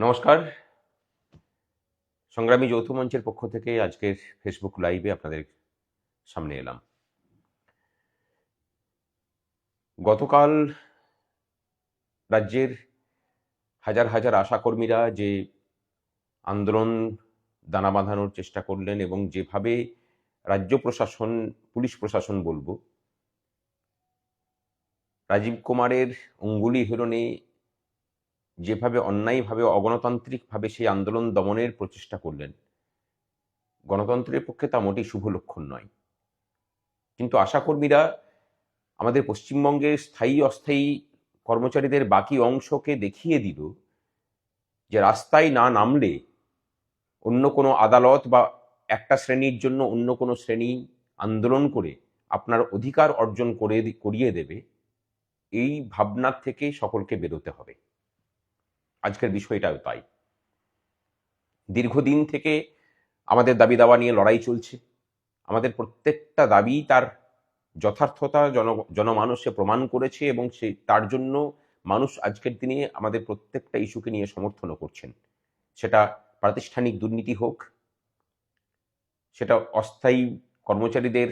নমস্কার। সংগ্রামী যৌথ মঞ্চের পক্ষ থেকে আজকের ফেসবুক লাইভে আপনাদের সামনে এলাম। গতকাল রাজ্যের হাজার হাজার আশাকর্মীরা যে আন্দোলন দানা বাঁধানোর চেষ্টা করলেন এবং যেভাবে রাজ্য প্রশাসন, পুলিশ প্রশাসন বলব, রাজীব কুমারের অঙ্গুলি হিরণে যেভাবে অন্যায়ভাবে, অগণতান্ত্রিকভাবে সেই আন্দোলন দমনের প্রচেষ্টা করলেন। গণতন্ত্রের পক্ষে তা মোটেই শুভ লক্ষণ নয়। কিন্তু আশাকর্মীরা আমাদের পশ্চিমবঙ্গের স্থায়ী, অস্থায়ী কর্মচারীদের বাকি অংশকে দেখিয়ে দিল যে রাস্তায় না নামলে অন্য কোনো আদালত বা একটা শ্রেণির জন্য অন্য কোনো শ্রেণি আন্দোলন করে আপনার অধিকার অর্জন করে, করিয়ে দেবে, এই ভাবনার থেকে সকলকে বেরোতে হবে। আজকের বিষয়টাও তাই দীর্ঘদিন থেকে আমাদের দাবি দাওয়া নিয়ে লড়াই চলছে। আমাদের প্রত্যেকটা দাবি তার যথার্থতা জন জনমানুষে প্রমাণ করেছে এবং সে, তার জন্য মানুষ আজকের দিনে আমাদের প্রত্যেকটা ইস্যুকে নিয়ে সমর্থনও করছেন। সেটা প্রাতিষ্ঠানিক দুর্নীতি হোক, সেটা অস্থায়ী কর্মচারীদের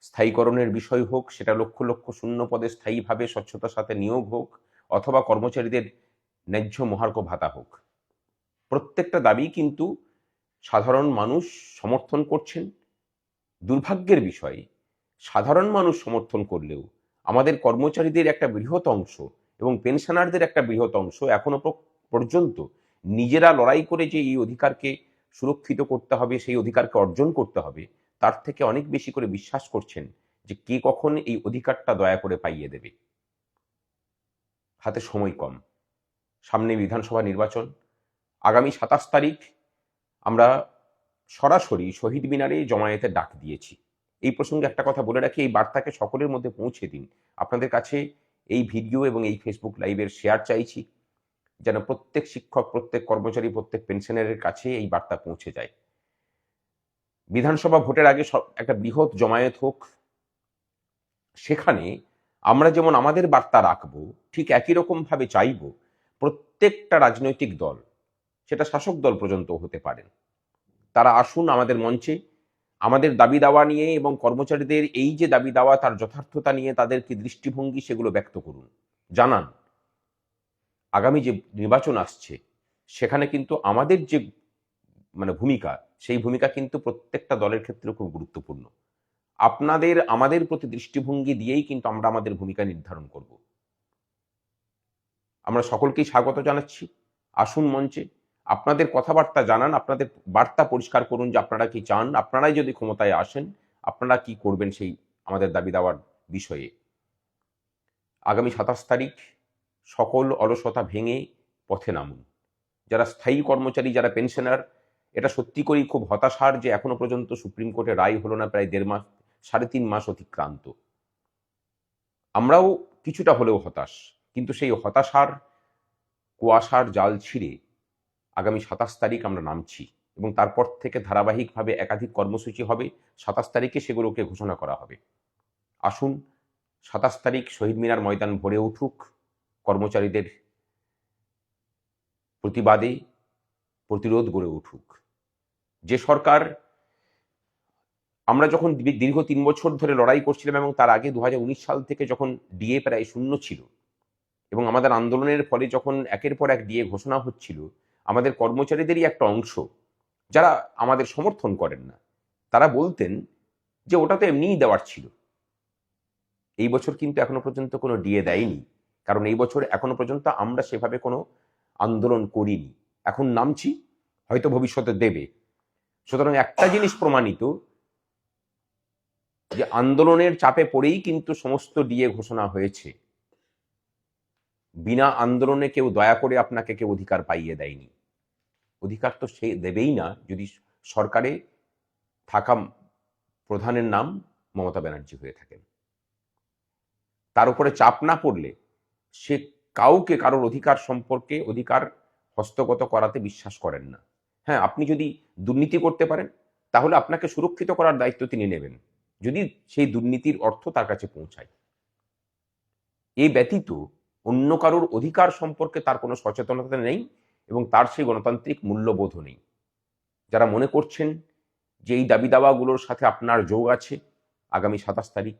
স্থায়ীকরণের বিষয় হোক, সেটা লক্ষ লক্ষ শূন্য পদে স্থায়ীভাবে স্বচ্ছতার সাথে নিয়োগ হোক, অথবা কর্মচারীদের ন্যায্য মহার্ঘ ভাতা হোক। প্রত্যেকটা দাবি কিন্তু সাধারণ মানুষ সমর্থন করছেন। দুর্ভাগ্যের বিষয়, সাধারণ মানুষ সমর্থন করলেও আমাদের কর্মচারীদের একটা বৃহৎ অংশ এবং পেনশনারদের একটা বৃহৎ অংশ এখনও পর্যন্ত নিজেরা লড়াই করে যে এই অধিকারকে সুরক্ষিত করতে হবে, সেই অধিকারকে অর্জন করতে হবে, তার থেকে অনেক বেশি করে বিশ্বাস করছেন যে কে কখন এই অধিকারটা দয়া করে পাইয়ে দেবে। হাতে সময় কম। সামনে বিধানসভা নির্বাচন। আগামী সাতাশ তারিখ আমরা সরাসরি শহীদ মিনারে জমায়েতের ডাক দিয়েছি। এই প্রসঙ্গে একটা কথা বলে রাখি, এই বার্তাকে সকলের মধ্যে পৌঁছে দিন। আপনাদের কাছে এই ভিডিও এবং এই ফেসবুক লাইভের শেয়ার চাইছি, যেন প্রত্যেক শিক্ষক, প্রত্যেক কর্মচারী, প্রত্যেক পেনশনারের কাছে এই বার্তা পৌঁছে যায়। বিধানসভা ভোটের আগে একটা বৃহৎ জমায়েত হোক, সেখানে আমরা যেমন আমাদের বার্তা রাখব, ঠিক একই রকম ভাবে চাইব প্রত্যেকটা রাজনৈতিক দল, সেটা শাসক দল পর্যন্ত হতে পারেন তারা আসুন আমাদের মঞ্চে, আমাদের দাবি দাওয়া নিয়ে এবং কর্মচারীদের এই যে দাবি দাওয়া, তার যথার্থতা নিয়ে তাদের কি দৃষ্টিভঙ্গি সেগুলো ব্যক্ত করুন। জানান, আগামী যে নির্বাচন আসছে, সেখানে কিন্তু আমাদের যে মানে ভূমিকা, সেই ভূমিকা কিন্তু প্রত্যেকটা দলের ক্ষেত্রে খুব গুরুত্বপূর্ণ। আপনাদের, আমাদের প্রতি দৃষ্টিভঙ্গি দিয়েই কিন্তু আমরা আমাদের ভূমিকা নির্ধারণ করব। আমরা সকলকেই স্বাগত জানাচ্ছি। আসুন মঞ্চে। আপনাদের কথাবার্তা জানান, আপনাদের বার্তা পরিষ্কার করুন যে আপনারা কি চান, আপনারাই যদি ক্ষমতায় আসেন, আপনারা কি করবেন সেই আমাদের দাবি দেওয়ার বিষয়ে। আগামী সাতাশ তারিখ সকল অলসতা ভেঙে পথে নামুন। যারা স্থায়ী কর্মচারী, যারা পেনশনার, এটা সত্যি করেই খুব হতাশার যে এখনও পর্যন্ত সুপ্রিম কোর্টে রায় হলো না, প্রায় দেড় মাস, সাড়ে তিন মাস অতিক্রান্ত। আমরাও কিছুটা হলেও হতাশ। কিন্তু সেই হতাশার কুয়াশার জাল ছিঁড়ে আগামী সাতাশ তারিখ আমরা নামছি এবং তারপর থেকে ধারাবাহিকভাবে একাধিক কর্মসূচি হবে। সাতাশ তারিখে সেগুলোকে ঘোষণা করা হবে। আসুন, সাতাশ তারিখ শহীদ মিনার ময়দান ভরে উঠুক। কর্মচারীদের প্রতিবাদে প্রতিরোধ গড়ে উঠুক। যে সরকার, আমরা যখন দীর্ঘ তিন বছর ধরে লড়াই করছিলাম এবং তার আগে দু হাজার উনিশ সাল থেকে যখন ডিএ প্রায় শূন্য ছিল এবং আমাদের আন্দোলনের ফলে যখন একের পর এক ডিএ ঘোষণা হচ্ছিল, আমাদের কর্মচারীদেরই একটা অংশ, যারা আমাদের সমর্থন করেন না, তারা বলতেন যে ওটা তো এমনিই দেওয়ার ছিল। এই বছর কিন্তু এখনও পর্যন্ত কোনো ডিএ দেয়নি, কারণ এই বছর এখনও পর্যন্ত আমরা সেভাবে কোনো আন্দোলন করিনি। এখন নামছি, হয়তো ভবিষ্যতে দেবে। সুতরাং একটা জিনিস প্রমাণিত, যে আন্দোলনের চাপে পড়েই কিন্তু সমস্ত ডিএ ঘোষণা হয়েছে। বিনা আন্দোলনে কেউ দয়া করে আপনাকে কেউ অধিকার পাইয়ে দেয়নি। অধিকার তো সে দেবেই না। যদি সরকারে থাকা প্রধানের নাম মমতা ব্যানার্জি হয়ে থাকেন। তার উপরে চাপ না পড়লে সে কাউকে, কারোর অধিকার সম্পর্কে অধিকার হস্তগত করাতে বিশ্বাস করেন না। হ্যাঁ আপনি যদি দুর্নীতি করতে পারেন, তাহলে আপনাকে সুরক্ষিত করার দায়িত্ব তিনি নেবেন। যদি সেই দুর্নীতির অর্থ তার কাছে পৌঁছায়। এ ব্যতীত অন্য কারোর অধিকার সম্পর্কে তার কোনো সচেতনতা নেই এবং তার সেই গণতান্ত্রিক মূল্যবোধও নেই। যারা মনে করছেন যে এই দাবি দাওয়াগুলোর সাথে আপনার যোগ আছে, আগামী সাতাশ তারিখ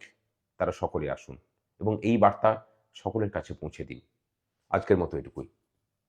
তারা সকলে আসুন এবং এই বার্তা সকলের কাছে পৌঁছে দিন। আজকের মতো এটুকুই।